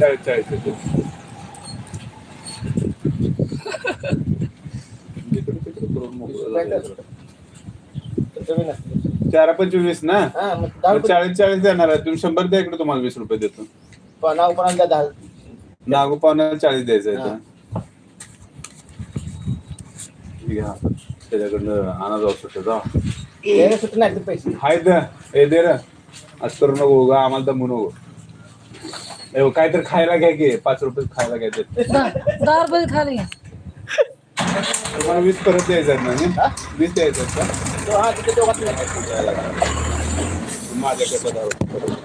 चाळीस चाळीस. चार पंचवीस ना हा, चाळीस चाळीस देणार आहे. तुम्ही शंभर द्या इकडे तुम्हाला वीस रुपये देतो. पण नाव कोणाला द्या दहा नागो चाळीस द्यायचं आहे. तर. त्याच्याकडनं आणा जाऊ शकतो जा द्यायला सुट्टी नाही तर पैसे. हाय द. र. आज करू नको आम्हाला दमू नको ए, हो, काहीतरी खायला घ्या की पाच रुपये खायला घ्या ते दहा दहा रुपये खाली तुम्हाला वीस परत द्यायचं ना नाही? वीस द्यायचं का तो हा तिथे दोघात नाही. माझ्याकडे दहा रुपये परत.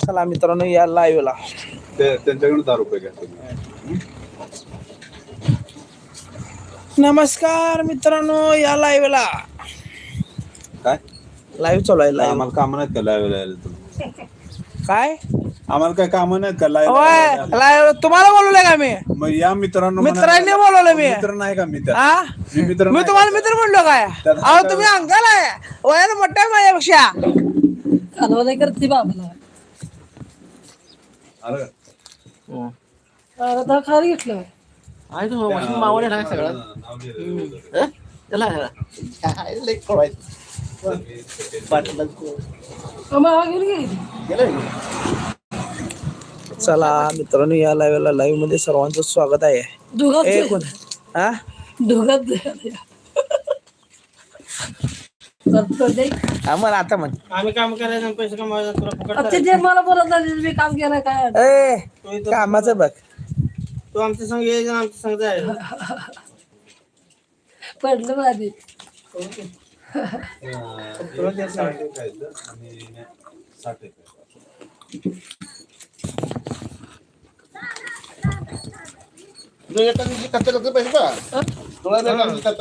चला मित्रांनो या लाईव्हला ते- त्यांच्याकडून दहा रुपये घ्या तुम्ही नमस्कार मित्रांनो या लाईव्हला काय लाईव्ह चालू आहे लाईव्ह आम्हाला कामं नाहीत का लाईव्ह यायला तुम्ही? काय? आम्हाला काय कामं नाहीत का होय लाईव्ह लाईव्ह तुम्हाला बोलवलंय का मी? मग या मित्रांनो म्हणा. मित्रांनी बोलवलं मी. मित्र नाही का मित्र? हा? मी मित्र मी नाही तुम्हाला? मित्र? म्हणलो काय? अहो तुम्ही अंकल आहे. वयाला मोठा आहे माझ्यापेक्षा. कालवा करते बाबाला अरे. आता खाली घेतलं. आहे तो वाशिंग मावळे ना सगळं नाव लिहिलं. त्याला चला मित्रांनो या लाईव्हला लाईव्हमध्ये सर्वांचं स्वागत आहे. हा? आम्हाला आता म्हण. आम्ही काम करायचं पैसे कमवायचं मला बोलत मी काम केलं काय? ए कामाचं बघ. तू आमच्या संग यायचं आमच्या संग जायचं पडलं माझी.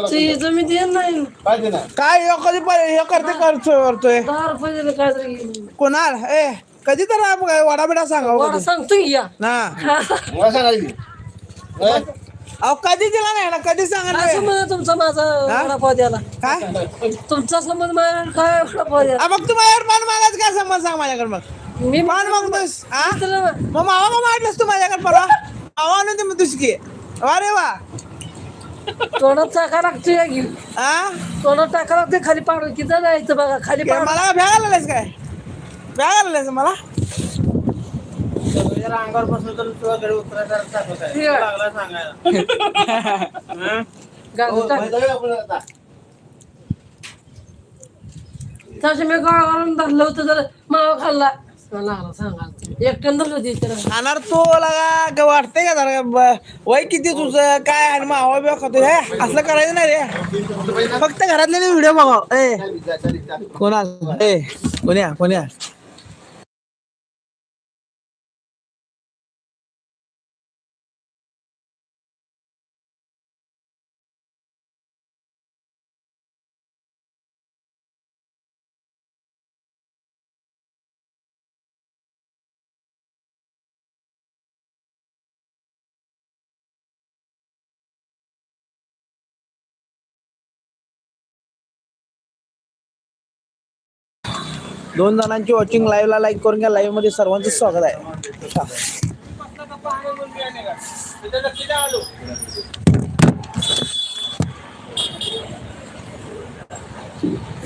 ते दे नाही. काय ह्यो कधी प- हे करते करतोय करतोय. दहा रुपये दिले काय तरी कोणाल? ए कधी तर आप- काय वडा बिडा सांगा हो मला. सांगतो की या. ना मला सांगायची? अहो कधी दिला नाही ना कधी सांगा काय नाही. संबंध तुमचा माझा? वडापाव द्याला काय? तुमचा संबंध माझ्या काय वडापाव द्याला आ, मग तू माझ्यावर पान मागायचं काय समज सांग माझ्याकडे मग? मी पान मागतोस हा? मित्र. मग मावा का मारलंस तू माझ्याकडे परवा? मावा आणून दे मग तुझकी अरे वा. तोंडात टाका लागतो या घेऊन हा? तोंडात टाका लागते खाली पाडू किती जायचं बघा खाली काय पाडू मला काय भ्या घालायलास काय? भ्या घालायलास मला? जरा अंगावर बसलं तर तुला घरी उतरायचा दाखवत आहे. ठीक आहे. लागला सांगायला. हं? हो, आपण आता. मी गाळ घालून धरलं होतं तर मावा खाल्ला. लागला सांगा. एकट्यानं धरलं होती त्याला खाणार तू लागा काय वाटतंय का जरा? ब- वय किती तुझं? काय आणि मावा बिवा खातो हे असलं करायचं नाही रे. फक्त घरातले व्हिडिओ बघा ए. कोणा ए कोण्या कोण्या दोन जणांची वॉचिंग लाईव्हला लाईक करून घ्या. लाईव्हमध्ये सर्वांचं स्वागत आहे.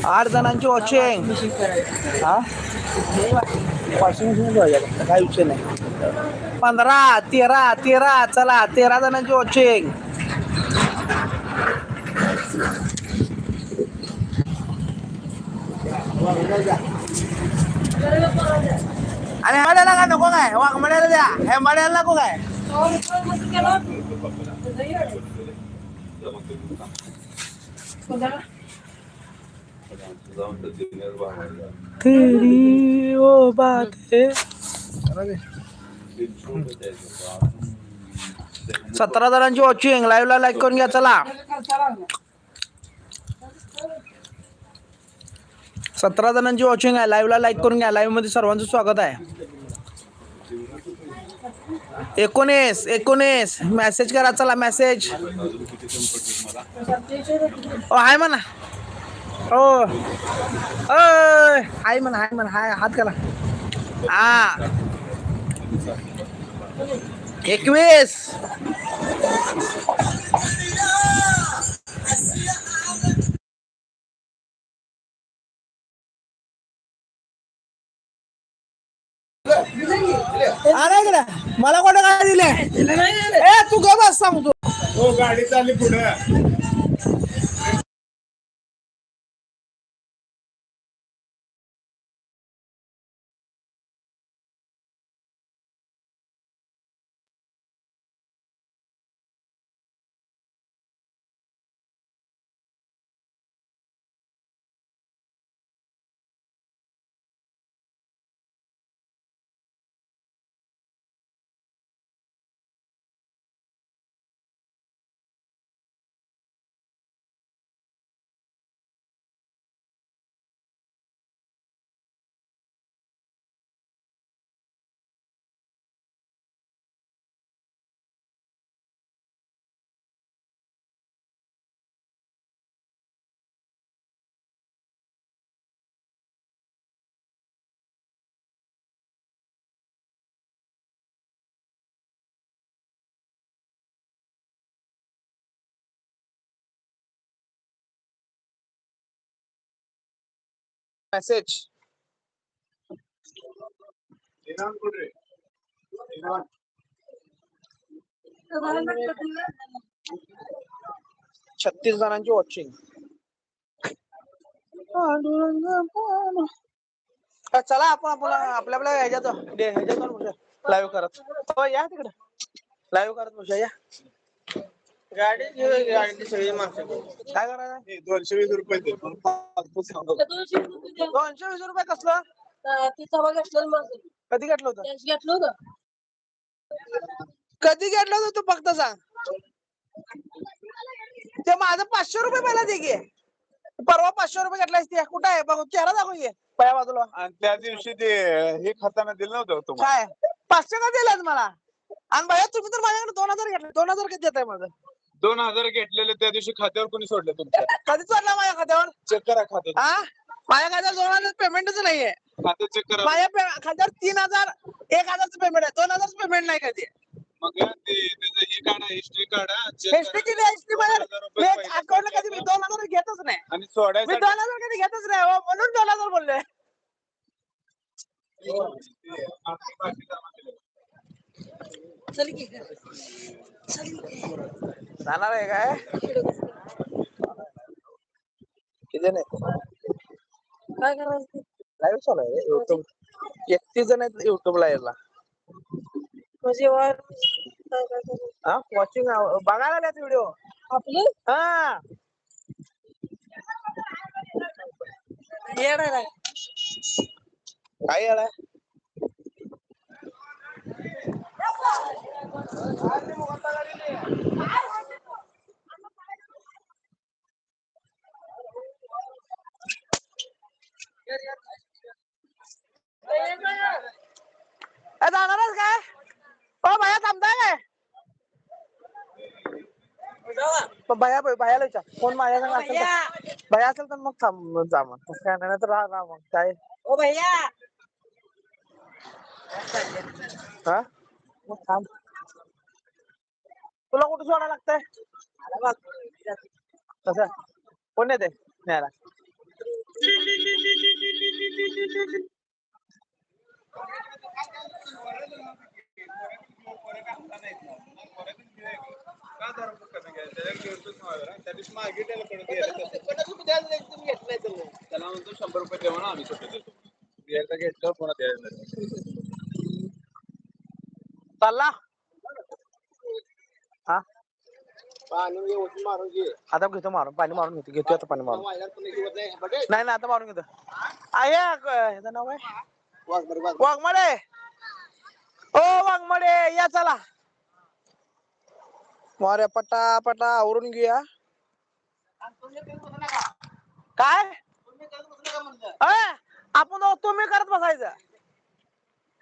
आठ जणांची वॉचिंग हा? वॉशिंग मशीन काय विषय नाही. पंधरा तेरा तेरा चला तेरा जणांची वॉचिंग आणि मड्याला का नको काय वाघ मड्याला द्या हे मड्याला नको काय जाऊन तर dinner बनवायला. तेरी ओ बात है दीडशे रुपये द्यायचं. सतरा जणांची वॉचिंग लाईव्ह ला लाईक करून घ्या चला सतरा जणांची वॉचिंग आहे. लाईव्हला लाईक करून घ्या. लाईव्हमध्ये सर्वांचं स्वागत आहे. एकोणीस एकोणीस. मेसेज करा. चला मेसेज ओ आहे म्हणा. ओ. अय हाय म्हणा हाय म्हणा. हाय हात करा हा. एकवीस. इकडे. मला कोणतं काय दिले? ए तू ग बस सांगतो. हो गाडी चालली पुढे. मेसेज छत्तीस जणांची वॉचिंग चला आपण आपण आपल्या आपल्या ह्याच्यात ह्याच्यात लाईव्ह करत. हो या तिकडे. लाईव्ह करत बसूया या. गाडी गाडी सगळी माणसं काय करायचं? दोनशे वीस रुपये दे दोनशे रुपये द्या. दोनशे वीस रुपये कसलं? अं, ते तवा घेतलं माझं कधी घेतलं होतं? कॅश घेतलं होतं? कधी घेतलं होतं तू फक्त सांग? ते माझं पाचशे रुपये पहिला दे की. परवा पाचशे रुपये घेतलायस ते. कुठं आहे? बघ चेहरा दाखव घे पाया बाजूला. आणि त्या दिवशी ते हे खाताना दिलं नव्हतं का तुम्हाला. काय? पाचशे का दिलात मला? आणि भैया तुम्ही तर माझ्याकडे दोन हजार घेतले. दोन हजार कधी देताय माझं? दोन हजार घेतलेले त्या दिवशी खात्यावर कोणी सोडले तुमच्या? कधी चढला माझ्या खात्यावर? चेक करा खात्यात हा? माझ्या खात्यावर दोन हजार पेमेंटच नाहीये. खातं चेक करा. माझ्या पे- खात्यावर तीन हजार एक हजारचं पेमेंट आहे. दोन हजारचं पेमेंट नाही कधी. मग ते त्याचं हे काढा हिस्ट्री काढा check करा. किती हिस्ट्री दोन हजार रुपये कधी मी दोन हजार घेतच नाही. आणि मी सोडायसाठी दोन हजार कधी घेतच नाही हो, म्हणून दोन हजार बोलले. आपली केलं. चल की. जाणार आहे काय? किती नाही काय करायचं? लाईव्ह चालू आहे युट्यूब एकतीस जण आहेत युट्यूब लाईव्हला म्हणजे वर? हा वॉचिंग बघायला लागल्यात व्हिडिओ आपलं? हा. आहे. काय? काय याला जाणारच काय ओ भैया थांबताय काय? भैया भैयाला विचार. कोण माझ्या संग असेल तर. भैया. असेल तर मग थांब जा मग. तसं काय नाही तर राहा राहा मग. काय? ओ भैया. हा? मग थांब. तुला कुठं सोडा लागतंय? कसं? कोण येते न्यायला त्या दिवशी मागितलेलं पण ते? त्याला म्हणतो शंभर रुपये ना आम्ही सुट्टी देतो घेतलं द्यायला नाही. चालला? हा? पाणी मारून घे. आता घेतो मारून पाणी मारून घेतो घेतो आता पाणी मारून. नाही ना आता मारून घेतो. आहे ह्याचं नाव आहे वाघमडे ओ वाघमडे या चला. मोरे पटा पटा आवरून घेऊया. काय? आपण तुम्ही करत बसायचं.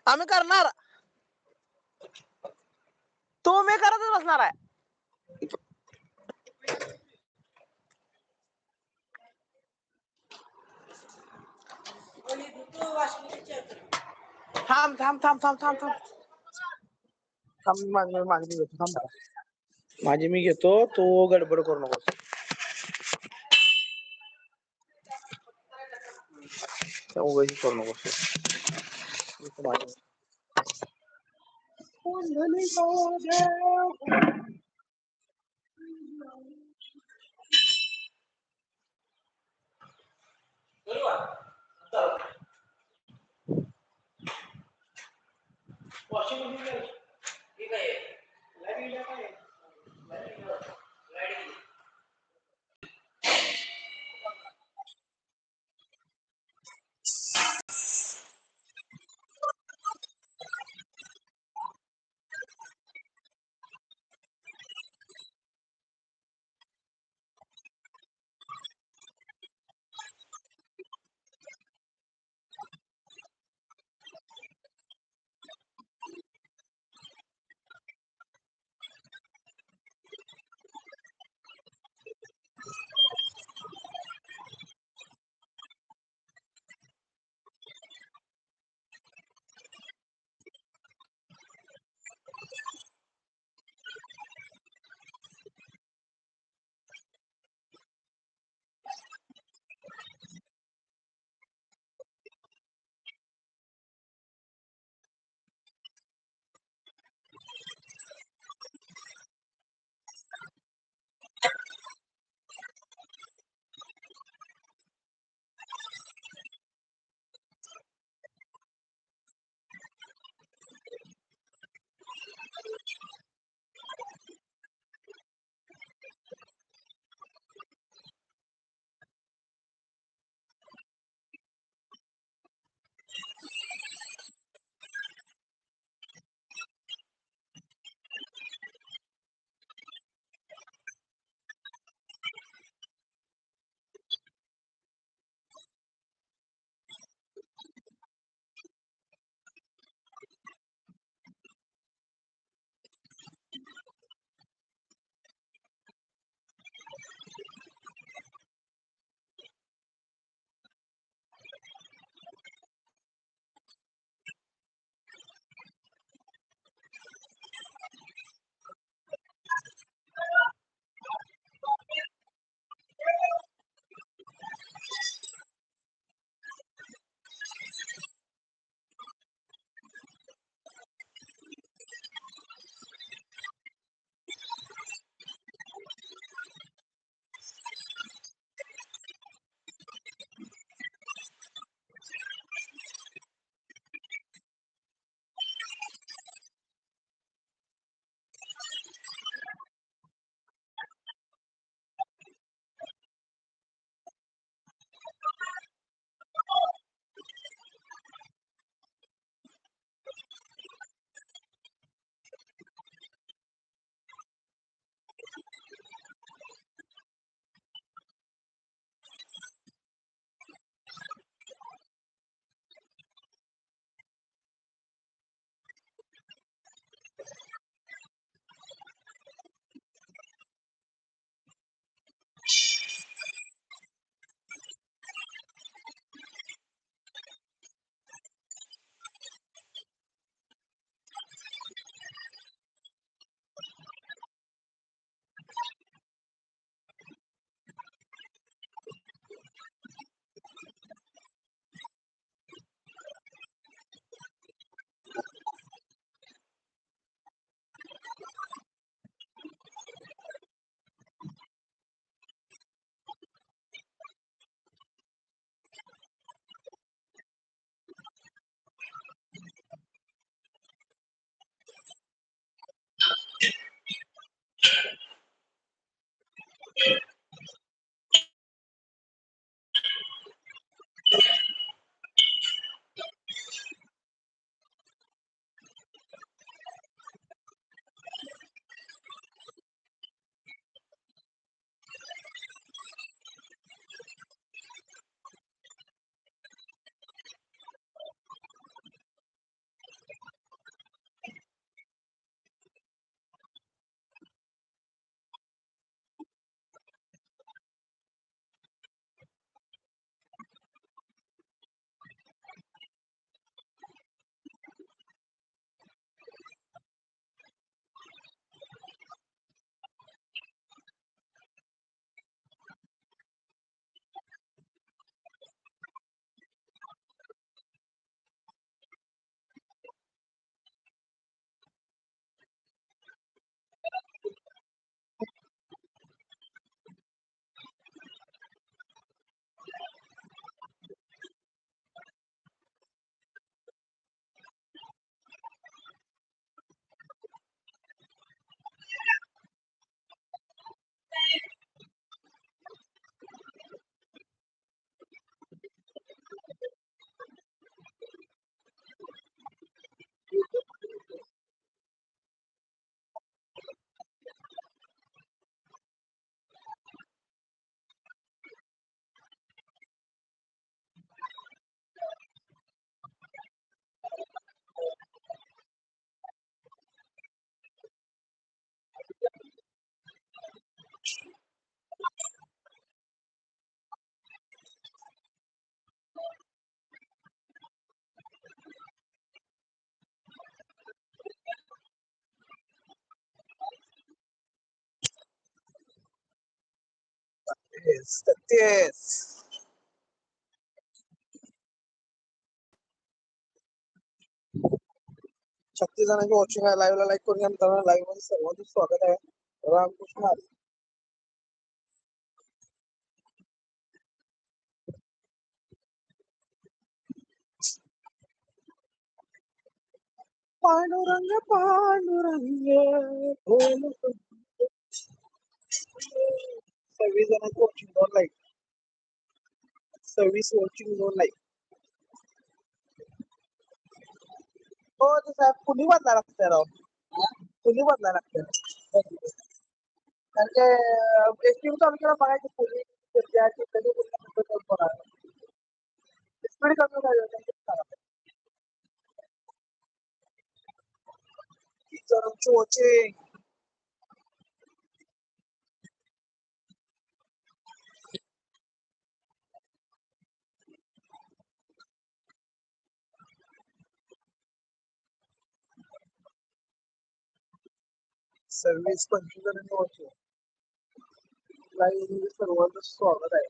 आम्ही करणार. तो मी करतच बसणार आहे. थांब थांब थांब थांब थांब थांब. थांब मागणी घेतो थांब माझी मी घेतो तो गडबड करू नको करू नको let me go down. Good one. Washing, lagi lagi. Yeah. छत्तीस छत्तीस छत्तीस जणांची वॉचिंग आहे लाईव्हला लाईक करून घ्या मित्रांनो लाईव्हमध्ये सर्वांचं स्वागत आहे रामकृष्ण हरी. पांडुरंग पांडुरंग बोल सव्वीस जणांची वॉचिंग दोन लाईक सव्वीस वॉचिंग दोन लाईक हो ते साहेब कुणी बदला लागते राव? कुणी बदला लागते कारण ते एसटी तालुक्याला बघायची कुणी त्याची कधी स्पीड कमी झाली जणांची वॉचिंग. सव्वीस पंचवीस जणांची वॉचिंग लाईव्हमध्ये सर्वांचं स्वागत आहे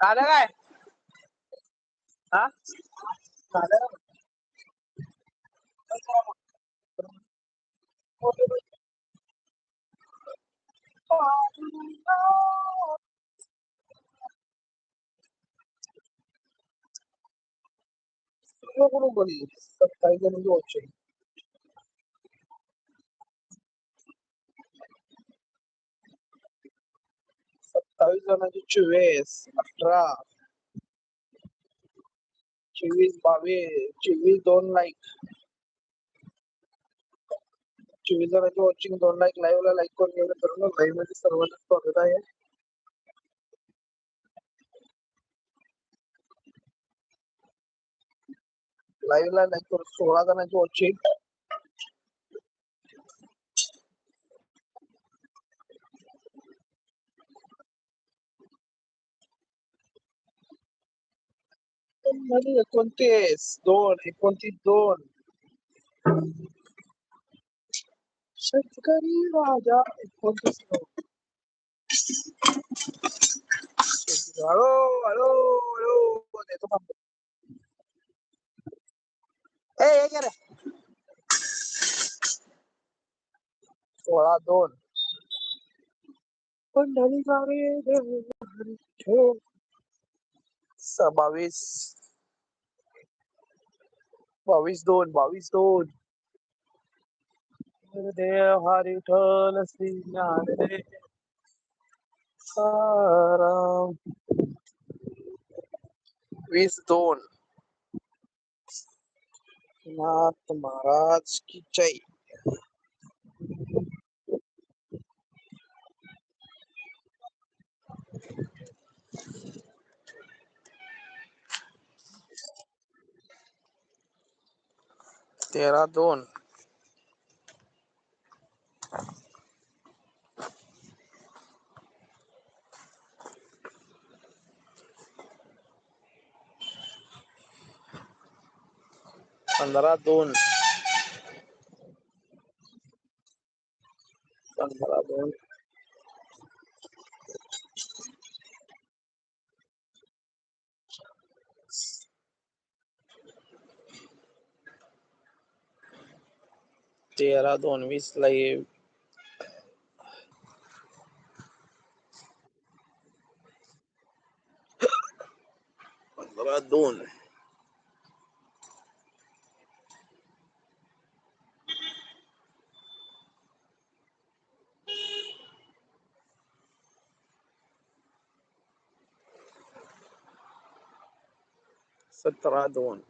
झालं काय हा झालं का? कोण बोलली सत्तावीस जणांची वॉचिंग सत्तावीस जणांची चोवीस अठरा चोवीस बावीस चोवीस दोन लाईक चोवीस जणांची वॉचिंग दोन लाईक लाईव्ह ला लाईक करून घ्यायला करून लाईव्हमध्ये सर्वांचं स्वागत आहे लाईव्ह ला लाईक करून सोळा जणांची वॉचिंगमध्ये एकोणतीस दोन एकोणतीस दोन शेतकरी राजा एकोणतीस दोन हॅलो हॅलो हॅलो देतो थांबतो ए हे रे सोळा दोन पंढरीचा रे देव बावीस बावीस दोन बावीस दोन देव हरी ठल श्री ज्ञानदेव साराम वीस दोन नाथ महाराज की जय। तेरा दोन। पंधरा दोन. पंधरा दोन. तेरा दोन वीस लाईव्ह पंधरा दोन. सतरा दोन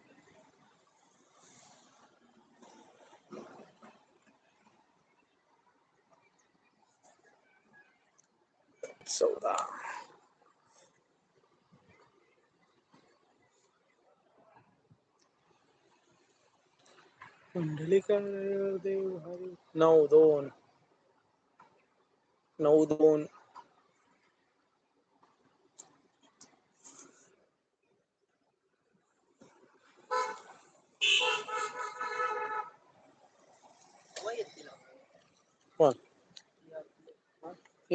चौदा कुंडलिका देव हरी नऊ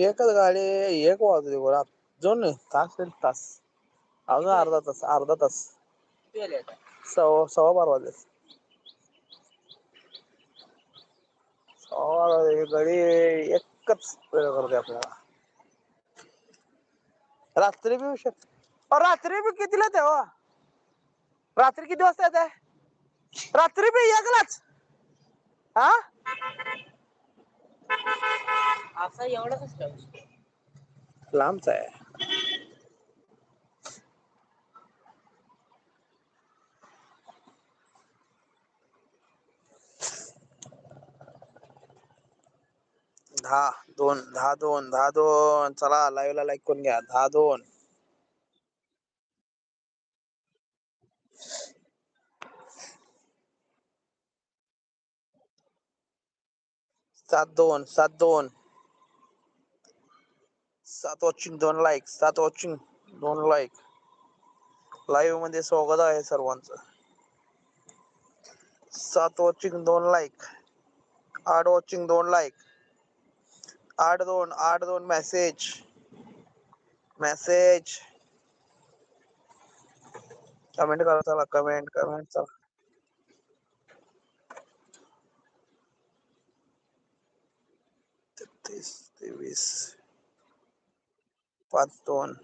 एकच गाडी एक वाजले बरं. नाही तास दीड तास. अजून अर्धा तास अर्धा तास. सव्वा सव्वा बारा वाजले. सव्वा बारा वाजले. गाडी एकच वेळ करते आपल्याला. रात्री बी उशीर अहो, रात्री बी कितीला तेव्हा रात्री किती वाजता येते रात्री बी एकलाच? हा असा एवढाच असतो. लांबच आहे. दहा दोन दहा दोन दहा दोन. चला लाईव्ह ला लाईक करून घ्या. दहा दोन. सात दोन सात दोन सात वॉचिंग दोन लाईक सात वॉचिंग दोन लाईक लाईव्हमध्ये स्वागत आहे सर्वांचं. सात वॉचिंग दोन लाईक आठ वॉचिंग दोन लाईक आठ दोन आठ दोन मेसेज मेसेज कमेंट करा चला कमेंट कमेंट चला तेहतीस तेवीस पाच दोन